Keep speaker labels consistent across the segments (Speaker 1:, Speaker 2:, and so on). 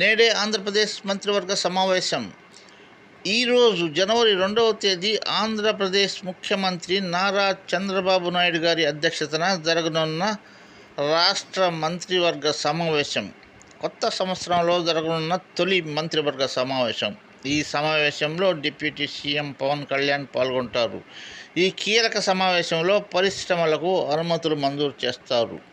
Speaker 1: నేడే ఆంధ్రప్రదేశ్ మంత్రివర్గ సమావేశం. ఈరోజు జనవరి రెండవ తేదీ ఆంధ్రప్రదేశ్ ముఖ్యమంత్రి నారా చంద్రబాబు నాయుడు గారి అధ్యక్షతన జరగనున్న రాష్ట్ర మంత్రివర్గ సమావేశం. కొత్త సంవత్సరంలో జరగనున్న తొలి మంత్రివర్గ సమావేశం. ఈ సమావేశంలో డిప్యూటీ సీఎం పవన్ కళ్యాణ్ పాల్గొంటారు. ఈ కీలక సమావేశంలో పరిశ్రమలకు అనుమతులు మంజూరు చేస్తారు.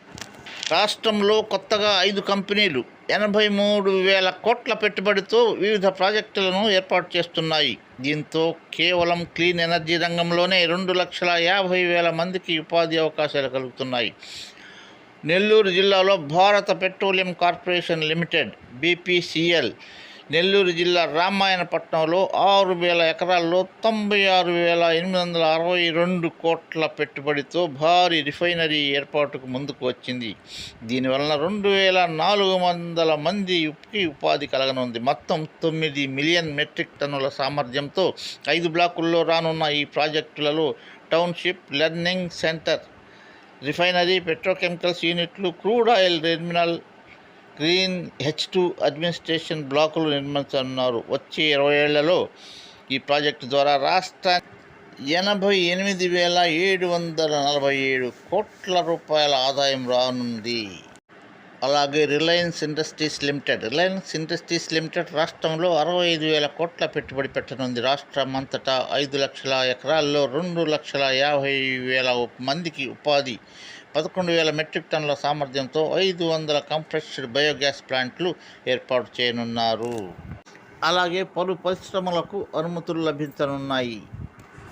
Speaker 1: రాష్ట్రంలో కొత్తగా ఐదు కంపెనీలు ఎనభై మూడు వేల కోట్ల పెట్టుబడితో వివిధ ప్రాజెక్టులను ఏర్పాటు చేస్తున్నాయి. దీంతో కేవలం క్లీన్ ఎనర్జీ రంగంలోనే రెండు లక్షల యాభై వేల మందికి ఉపాధి అవకాశాలు కలుగుతున్నాయి. నెల్లూరు జిల్లాలో Bharat Petroleum Corporation Limited BPCL Nellore జిల్లా రామాయణపట్నంలో ఆరు వేల ఎకరాల్లో తొంభై ఆరు వేల ఎనిమిది వందల అరవై రెండు కోట్ల పెట్టుబడితో భారీ రిఫైనరీ ఏర్పాటుకు ముందుకు వచ్చింది. దీనివలన రెండు వేల నాలుగు వందల మందికి ఉపాధి కలగనుంది. మొత్తం తొమ్మిది మిలియన్ మెట్రిక్ టన్నుల సామర్థ్యంతో ఐదు బ్లాకుల్లో రానున్న ఈ ప్రాజెక్టులలో township learning centre refinery petrochemicals యూనిట్లు crude oil terminal green H two administration బ్లాకులు నిర్మించనున్నారు. వచ్చే ఇరవై ఏళ్ళలో ఈ ప్రాజెక్టు ద్వారా రాష్ట్ర ఎనభై ఎనిమిది వేల ఏడు వందల నలభై ఏడు కోట్ల రూపాయల ఆదాయం రానుంది. అలాగే Reliance Industries Limited Reliance Industries Limited రాష్ట్రంలో అరవై ఐదు వేల కోట్ల పెట్టుబడి పెట్టనుంది. రాష్ట్రం అంతటా ఐదు లక్షల ఎకరాల్లో రెండు లక్షల యాభై వేల మందికి ఉపాధి పదకొండు వేల మెట్రిక్ టన్నుల సామర్థ్యంతో ఐదు వందల కంప్రెస్డ్ బయోగ్యాస్ ప్లాంట్లు ఏర్పాటు చేయనున్నారు. అలాగే పలు పరిశ్రమలకు అనుమతులు లభించనున్నాయి.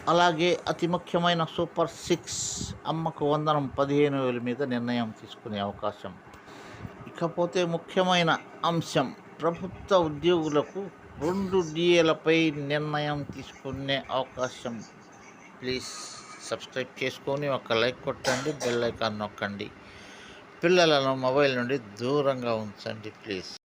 Speaker 1: అలాగే అతి ముఖ్యమైన సూపర్ సిక్స్ అమ్మకు వందనం పదిహేను వేల మీద నిర్ణయం తీసుకునే అవకాశం. ఇకపోతే ముఖ్యమైన అంశం ప్రభుత్వ ఉద్యోగులకు రెండు డిఏలపై నిర్ణయం తీసుకునే అవకాశం. ప్లీజ్. సబ్స్క్రైబ్ చేసుకొని ఒక లైక్ కొట్టండి బెల్ ఐకాన్ నొక్కండి. పిల్లలను మొబైల్ నుండి దూరంగా ఉంచండి ప్లీజ్.